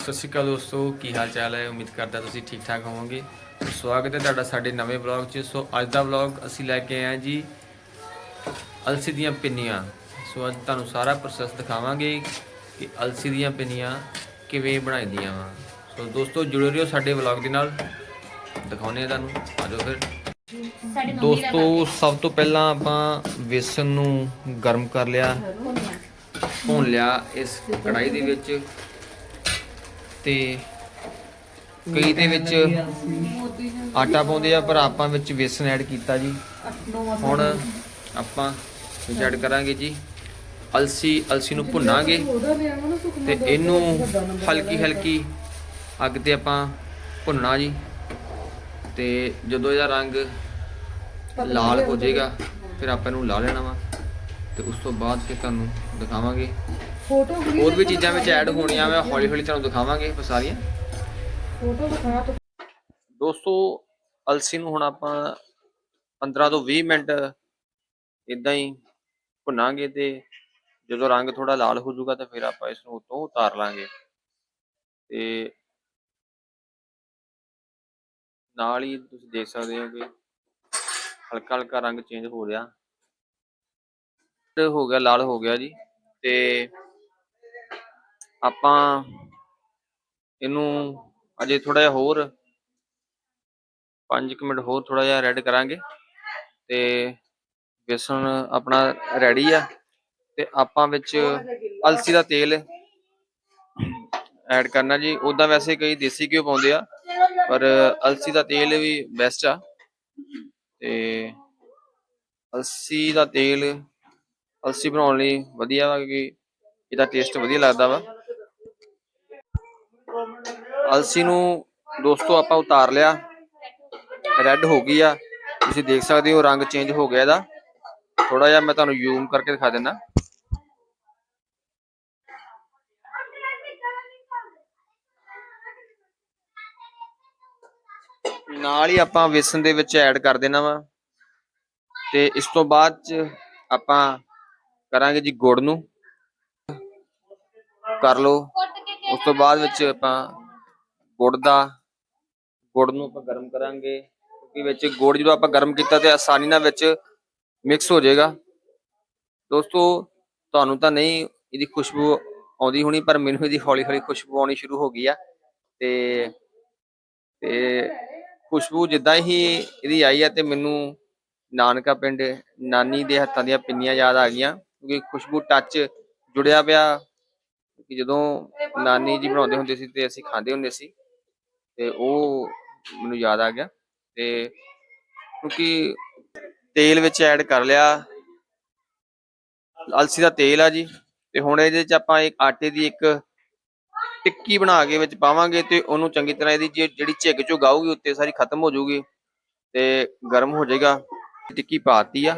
ਸਤਿ ਸ਼੍ਰੀ ਅਕਾਲ ਦੋਸਤੋ ਕੀ ਹਾਲ ਚਾਲ ਹੈ? ਉਮੀਦ ਕਰਦਾ ਤੁਸੀਂ ਠੀਕ ਠਾਕ ਹੋਵੋਗੇ। ਸਵਾਗਤ ਹੈ ਤੁਹਾਡਾ ਸਾਡੇ ਨਵੇਂ ਵਲੌਗ 'ਚ। ਸੋ ਅੱਜ ਦਾ ਵਲੌਗ ਅਸੀਂ ਲੈ ਕੇ ਆਏ ਜੀ ਅਲਸੀ ਦੀਆਂ ਪਿੰਨੀਆਂ। ਸੋ ਅੱਜ ਤੁਹਾਨੂੰ ਸਾਰਾ ਪ੍ਰੋਸੈਸ ਦਿਖਾਵਾਂਗੇ ਕਿ ਅਲਸੀ ਦੀਆਂ ਪਿੰਨੀਆਂ ਕਿਵੇਂ ਬਣਾਈਦੀਆਂ ਵਾ। ਸੋ ਦੋਸਤੋ ਜੁੜੇ ਰਹੋ ਸਾਡੇ ਵਲੌਗ ਦੇ ਨਾਲ। ਦਿਖਾਉਂਦੇ ਆ ਤੁਹਾਨੂੰ। ਆਜੋ ਫਿਰ। ਦੋਸਤੋ ਸਭ ਤੋਂ ਪਹਿਲਾਂ ਆਪਾਂ ਵੇਸਣ ਨੂੰ ਗਰਮ ਕਰ ਲਿਆ ਭੁੰਨ ਲਿਆ। ਇਸ ਕੜਾਈ ਦੇ ਵਿੱਚ। ਤੇ ਕਈ ਦੇ ਵਿੱਚ ਆਟਾ ਪਾਉਂਦੇ ਆ, ਪਰ ਆਪਾਂ ਵਿੱਚ ਵੇਸਣ ਐਡ ਕੀਤਾ ਜੀ। ਹੁਣ ਆਪਾਂ ਵਿੱਚ ਐਡ ਕਰਾਂਗੇ ਜੀ। ਅਲਸੀ ਅਲਸੀ ਨੂੰ ਭੁੰਨਾਂਗੇ ਤੇ ਇਹਨੂੰ ਹਲਕੀ ਹਲਕੀ ਅੱਗ ਤੇ ਆਪਾਂ ਭੁੰਨਣਾ ਜੀ। ਤੇ ਜਦੋਂ ਇਹਦਾ ਰੰਗ ਲਾਲ ਹੋ ਜਾਏਗਾ, ਫਿਰ ਆਪਾਂ ਇਹਨੂੰ ਲਾ ਲੈਣਾ ਵਾ। ਤੇ ਉਸ ਤੋਂ ਬਾਅਦ ਫਿਰ ਤੁਹਾਨੂੰ ਦਿਖਾਵਾਂਗੇ। ਫੋਟੋ ਹੋਰ ਵੀ ਚੀਜ਼ਾਂ ਵਿੱਚ ਐਡ ਹੋਣੀਆਂ ਵਾ ਹੌਲੀ ਹੌਲੀ ਤੁਹਾਨੂੰ ਦਿਖਾਵਾਂਗੇ ਉਹ ਸਾਰੀਆਂ। ਫੋਟੋ ਦਿਖਾ ਤੋ ਦੋਸਤੋ ਅਲਸੀ ਨੂੰ ਹੁਣ ਆਪਾਂ 15 ਤੋਂ 20 ਮਿੰਟ ਇਦਾਂ ਹੀ ਭੁੰਨਾਂਗੇ ਤੇ ਜਦੋਂ ਰੰਗ ਥੋੜਾ ਲਾਲ ਹੋ ਜਾਊਗਾ ਤਾਂ ਫਿਰ ਆਪਾਂ ਇਸ ਨੂੰ ਉਤੋਂ ਉਤਾਰ ਲਾਂਗੇ। ਤੇ ਨਾਲ ਹੀ ਤੁਸੀਂ ਦੇਖ ਸਕਦੇ ਹੋ ਕਿ ਹਲਕਾ ਹਲਕਾ ਰੰਗ ਚੇਂਜ ਹੋ ਰਿਹਾ। ਹੋ ਗਿਆ ਲਾਲ ਹੋ ਗਿਆ ਜੀ। ਤੇ ਆਪਾਂ ਇਹਨੂੰ ਅਜੇ ਥੋੜਾ ਜਿਹਾ ਹੋਰ 5 ਮਿੰਟ ਹੋਰ ਥੋੜਾ ਜਿਹਾ ਰੈਡ ਕਰਾਂਗੇ ਤੇ ਬੇਸਣ ਆਪਣਾ ਰੈਡੀ ਆ ਤੇ ਆਪਾਂ ਵਿੱਚ ਅਲਸੀ ਦਾ ਤੇਲ ਐਡ ਕਰਨਾ ਜੀ। ਉਦਾਂ ਵੈਸੇ ਕਈ ਦੇਸੀ ਘਿਓ ਪਾਉਂਦੇ ਆ, ਪਰ ਅਲਸੀ ਦਾ ਤੇਲ ਵੀ ਬੈਸਟ ਆ। ਤੇ ਅਲਸੀ ਦਾ ਤੇਲ, ਅਲਸੀ ਬਣਾਉਣ ਲਈ ਵਧੀਆ ਵਾ, ਕਿਉਂਕਿ ਇਹਦਾ ਟੇਸਟ ਵਧੀਆ ਲੱਗਦਾ ਵਾ। ਅਲਸੀ ਨੂੰ ਦੋਸਤੋ ਆਪਾਂ ਉਤਾਰ ਲਿਆ। ਰੈੱਡ ਹੋ ਗਈ ਆ। ਤੁਸੀਂ ਦੇਖ ਸਕਦੇ ਹੋ ਰੰਗ ਚੇਂਜ ਹੋ ਗਿਆ ਇਹਦਾ। ਥੋੜਾ ਜਿਹਾ ਮੈਂ ਤੁਹਾਨੂੰ ਜ਼ੂਮ ਕਰਕੇ ਦਿਖਾ ਦਿੰਦਾ। ਨਾਲ ਹੀ ਆਪਾਂ ਵੇਸਣ ਦੇ ਵਿੱਚ ਐਡ ਕਰ ਦੇਣਾ ਵਾ। ਤੇ ਇਸ ਤੋਂ ਬਾਅਦ ਚ ਆਪਾਂ ਕਰਾਂਗੇ ਜੀ ਗੁੜ ਨੂੰ। ਕਰ ਲਓ। ਉਸ ਤੋਂ ਬਾਅਦ ਵਿੱਚ ਆਪਾਂ ਗੁੜ ਦਾ, ਗੁੜ ਨੂੰ ਆਪਾਂ ਗਰਮ ਕਰਾਂਗੇ, ਕਿਉਂਕਿ ਵਿੱਚ ਗੁੜ ਜਦੋਂ ਆਪਾਂ ਗਰਮ ਕੀਤਾ ਤੇ ਆਸਾਨੀ ਨਾਲ ਵਿੱਚ ਮਿਕਸ ਹੋ ਜਾਏਗਾ। ਦੋਸਤੋ, ਤੁਹਾਨੂੰ ਤਾਂ ਨਹੀਂ ਇਹਦੀ ਖੁਸ਼ਬੂ ਆਉਂਦੀ ਹੋਣੀ, ਪਰ ਮੈਨੂੰ ਇਹਦੀ ਹੌਲੀ ਹੌਲੀ ਖੁਸ਼ਬੂ ਆਉਣੀ ਸ਼ੁਰੂ ਹੋ ਗਈ ਆ। ਤੇ ਤੇ ਖੁਸ਼ਬੂ ਜਿੱਦਾਂ ਹੀ ਇਹਦੀ ਆਈ ਆ ਤੇ ਮੈਨੂੰ ਨਾਨਕਾ ਪਿੰਡ, ਨਾਨੀ ਦੇ ਹੱਥਾਂ ਦੀਆਂ ਪਿੰਨੀਆਂ ਯਾਦ ਆ ਗਈਆਂ, ਕਿਉਂਕਿ ਖੁਸ਼ਬੂ ਟੱਚ ਜੁੜਿਆ ਪਿਆ ਕਿ ਜਦੋਂ ਨਾਨੀ ਜੀ ਬਣਾਉਂਦੇ ਹੁੰਦੇ ਸੀ ਤੇ ਅਸੀਂ ਖਾਂਦੇ ਹੁੰਦੇ ਸੀ, ਤੇ ਉਹ ਮੈਨੂੰ ਯਾਦ ਆ ਗਿਆ ਤੇ ਕਿਉਂਕਿ ਤੇਲ ਵਿੱਚ ਐਡ ਕਰ ਲਿਆ, ਅਲਸੀ ਦਾ ਤੇਲ ਆ ਜੀ, ਤੇ ਹੁਣ ਇਹਦੇ ਚ ਆਪਾਂ ਇੱਕ ਆਟੇ ਦੀ ਇੱਕ ਟਿੱਕੀ ਬਣਾ ਕੇ ਵਿੱਚ ਪਾਵਾਂਗੇ ਤੇ ਉਹਨੂੰ ਚੰਗੀ ਤਰ੍ਹਾਂ ਇਹਦੀ ਜੇ- ਜਿਹੜੀ ਝਿੱਗ ਝੁੱਗ ਆਊਗੀ ਉੱਤੇ ਸਾਰੀ ਖਤਮ ਹੋ ਜਾਊਗੀ ਤੇ ਗਰਮ ਹੋ ਜਾਏਗਾ। ਟਿੱਕੀ ਪਾਤੀ ਆ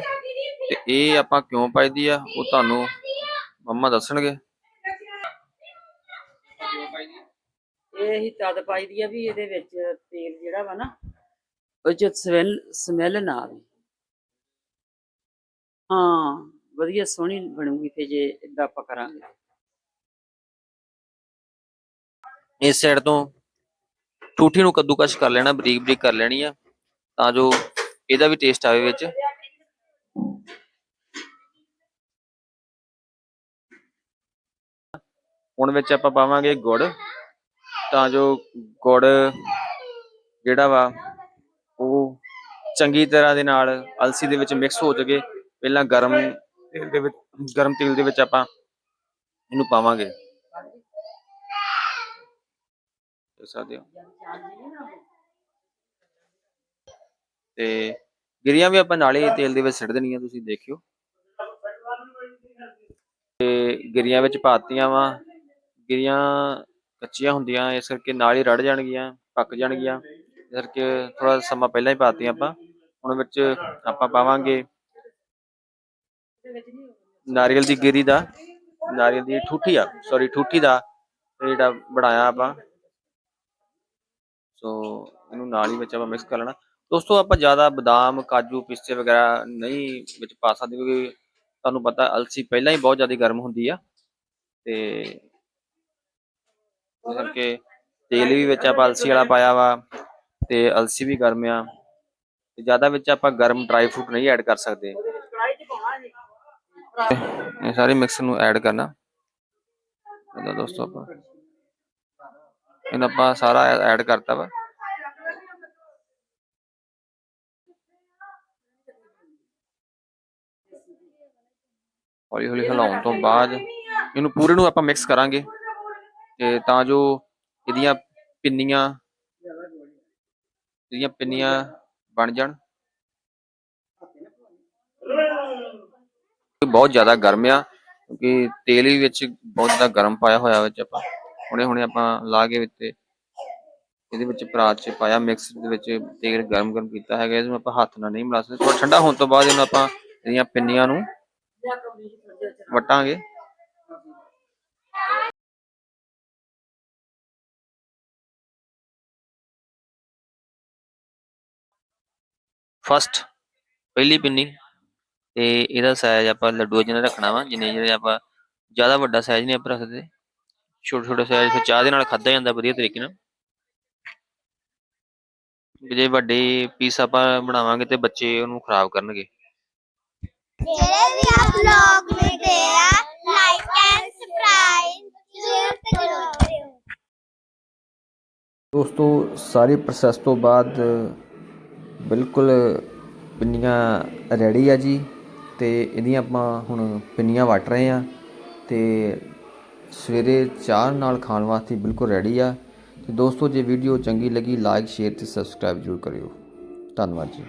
ਤੇ ਇਹ ਆਪਾਂ ਕਿਉਂ ਪਾਈਦੀ ਆ ਉਹ ਤੁਹਾਨੂੰ ਮੰਮਾ ਦੱਸਣਗੇ। ਇਹ ਹੀ ਤਦ ਪਾਈ ਦੀ ਆ ਵੀ ਇਹਦੇ ਵਿੱਚ ਤੇਲ ਜਿਹੜਾ ਵਾ ਨਾ ਉਹ ਚ ਸਮੈਲ ਸਮੈਲ ਨਾ ਆਵੇ। ਹਾਂ ਵਧੀਆ ਸੋਹਣੀ ਬਣੂਗੀ ਤੇ ਜੇ ਇਦਾਂ ਆਪਾਂ ਕਰਾਂਗੇ। ਇਸ ਸਾਈਡ ਤੋਂ ਟੂਠੀ ਨੂੰ ਕੱਦੂਕਸ਼ ਕਰ ਲੈਣਾ ਬਰੀਕ ਬਰੀਕ ਕਰ ਲੈਣੀ ਆ ਤਾਂ ਜੋ ਇਹਦਾ ਵੀ ਟੇਸਟ ਆਵੇ ਵਿੱਚ। ਹੁਣ ਵਿੱਚ ਆਪਾਂ ਪਾਵਾਂਗੇ ਗੁੜ। ਤਾਂ ਜੋ ਗੁੜ ਜਿਹੜਾ ਵਾ, ਉਹ ਚੰਗੀ ਤਰ੍ਹਾਂ ਦੇ ਨਾਲ ਅਲਸੀ ਦੇ ਵਿੱਚ ਮਿਕਸ ਹੋ ਜਾਵੇ। ਪਹਿਲਾਂ ਗਰਮ ਤੇਲ ਦੇ ਵਿੱਚ, ਗਰਮ ਤੇਲ ਦੇ ਵਿੱਚ ਆਪਾਂ ਇਹਨੂੰ ਪਾਵਾਂਗੇ। ਦੇਖ ਤੇ ਗਿਰੀਆਂ ਵੀ ਆਪਾਂ ਨਾਲੇ ਤੇਲ ਦੇ ਵਿੱਚ ਸਿੱਟ ਦੇਣੀਆਂ, ਤੁਸੀਂ ਦੇਖਿਓ। ਤੇ ਗਿਰੀਆਂ ਵਿੱਚ ਪਾਤੀਆਂ ਵਾ। ਗਿਰੀਆਂ ਕੱਚੀਆਂ ਹੁੰਦੀਆਂ, ਇਸ ਕਰਕੇ ਨਾਲ ਹੀ ਰੜ ਜਾਣਗੀਆਂ, ਪੱਕ ਜਾਣਗੀਆਂ। ਇਸ ਕਰਕੇ ਥੋੜਾ ਸਮਾਂ ਪਹਿਲਾਂ ਹੀ ਪਾਤੀਆਂ ਆਪਾਂ। ਹੁਣ ਵਿੱਚ ਆਪਾਂ ਪਾਵਾਂਗੇ ਨਾਰੀਅਲ ਦੀ ਗਿਰੀ ਦਾ, ਨਾਰੀਅਲ ਦੀ ਠੂਠੀ ਆ ਸੌਰੀ ਠੂਠੀ ਦਾ ਇਹ ਜਿਹੜਾ ਬਣਾਇਆ ਆਪਾਂ। ਸੋ ਇਹਨੂੰ ਨਾਲ ਹੀ ਵਿੱਚ ਆਪਾਂ ਮਿਕਸ ਕਰ ਲੈਣਾ। ਦੋਸਤੋ, ਆਪਾਂ ਜ਼ਿਆਦਾ ਬਦਾਮ, ਕਾਜੂ, ਪਿਸਤੇ ਵਗੈਰਾ ਨਹੀਂ ਵਿੱਚ ਪਾ ਸਕਦੇ ਕਿਉਂਕਿ ਤੁਹਾਨੂੰ ਪਤਾ, ਅਲਸੀ ਪਹਿਲਾਂ ਹੀ ਬਹੁਤ ਜ਼ਿਆਦਾ ਗਰਮ ਹੁੰਦੀ ਆ। ਤੇ ਇਸ ਕਰਕੇ ਤੇਲ ਵੀ ਵਿੱਚ ਆਪਾਂ ਅਲਸੀ ਵਾਲਾ ਪਾਇਆ ਵਾ ਤੇ ਅਲਸੀ ਵੀ ਗਰਮ ਆ। ਤੇ ਜ਼ਿਆਦਾ ਵਿੱਚ ਆਪਾਂ ਗਰਮ ਡਰਾਈ ਫਰੂਟ ਨਹੀਂ ਐਡ ਕਰ ਸਕਦੇ। ਇਹ ਸਾਰੇ ਮਿਕਸ ਨੂੰ ਐਡ ਕਰਨਾ। ਇਹਦਾ ਦੋਸਤੋ ਆਪਾਂ ਇਹਨਾਂ ਆਪਾਂ ਸਾਰਾ ਐਡ ਕਰਤਾ ਵਾ। ਹੌਲੀ ਹੌਲੀ ਹਿਲਾਉਣ ਤੋਂ ਬਾਅਦ ਇਹਨੂੰ ਪੂਰੇ ਨੂੰ ਆਪਾਂ ਮਿਕਸ ਕਰਾਂਗੇ। ਤੇ ਤਾਂ ਜੋ ਇਹਦੀਆਂ ਪਿੰਨੀਆਂ ਇਹਦੀਆਂ ਪਿੰਨੀਆਂ ਬਣ ਜਾਣ। ਬਹੁਤ ਜ਼ਿਆਦਾ ਗਰਮ ਆ ਕਿਉਂਕਿ ਤੇਲ ਵੀ ਵਿੱਚ ਬਹੁਤ ਜ਼ਿਆਦਾ ਗਰਮ ਪਾਇਆ ਹੋਇਆ ਵਿੱਚ ਆਪਾਂ। ਹੁਣੇ ਹੁਣੇ ਆਪਾਂ ਲਾ ਕੇ ਵਿੱਚ ਇਹਦੇ ਵਿੱਚ ਪਰਾਤ 'ਚ ਪਾਇਆ ਮਿਕਸ ਦੇ ਵਿੱਚ ਤੇਲ ਗਰਮ ਗਰਮ ਕੀਤਾ ਹੈਗਾ ਇਹਨੂੰ ਆਪਾਂ ਹੱਥ ਨਾਲ ਨਹੀਂ ਮਿਲਾ ਸਕਦੇ। ਥੋੜਾ ਠੰਡਾ ਹੋਣ ਤੋਂ ਬਾਅਦ ਇਹਨੂੰ ਆਪਾਂ ਇਹਦੀਆਂ ਪਿੰਨੀਆਂ ਨੂੰ ਵਟਾਂਗੇ। ਫਸਟ ਪਹਿਲੀ ਪਿੰਨੀ। ਤੇ ਇਹਦਾ ਸਾਈਜ਼ ਆਪਾਂ ਲੱਡੂ ਜਿਹਾ ਰੱਖਣਾ ਵਾ ਜਿੰਨੇ ਜਿਹੜੇ ਆਪਾਂ ਜ਼ਿਆਦਾ ਵੱਡਾ ਸਾਈਜ਼ ਨਹੀਂ ਆਪਾਂ ਰੱਖਦੇ। ਛੋਟੇ ਛੋਟੇ ਸਾਈਜ਼ ਫਿਰ ਚਾਹ ਦੇ ਨਾਲ ਖਾਦਾ ਜਾਂਦਾ ਵਧੀਆ ਤਰੀਕੇ ਨਾਲ। ਜੇ ਵੱਡੇ ਪੀਸ ਆਪਾਂ ਬਣਾਵਾਂਗੇ ਤੇ ਬੱਚੇ ਉਹਨੂੰ ਖਰਾਬ ਕਰਨਗੇ। ਜਿਹੜੇ ਵੀ ਆਪ ਲੋਗ ਮਿਲਦੇ ਆ ਲਾਈਕ ਐਂਡ ਸਬਸਕ੍ਰਾਈਬ ਜ਼ਰੂਰ ਕਰੋ ਦੋਸਤੋ ਸਾਰੇ ਪ੍ਰੋਸੈਸ ਤੋਂ ਬਾਅਦ ਬਿਲਕੁਲ ਪਿੰਨੀਆਂ ਰੈਡੀ ਆ ਜੀ ਅਤੇ ਇਹਦੀਆਂ ਆਪਾਂ ਹੁਣ ਪਿੰਨੀਆਂ ਵੱਟ ਰਹੇ ਆ ਅਤੇ ਸਵੇਰੇ ਚਾਹ ਨਾਲ ਖਾਣ ਵਾਸਤੇ ਬਿਲਕੁਲ ਰੈਡੀ ਆ। ਤੇ ਦੋਸਤੋ, ਜੇ ਵੀਡੀਓ ਚੰਗੀ ਲੱਗੀ ਲਾਈਕ ਸ਼ੇਅਰ ਤੇ ਸਬਸਕ੍ਰਾਈਬ ਜ਼ਰੂਰ ਕਰਿਓ। ਧੰਨਵਾਦ ਜੀ।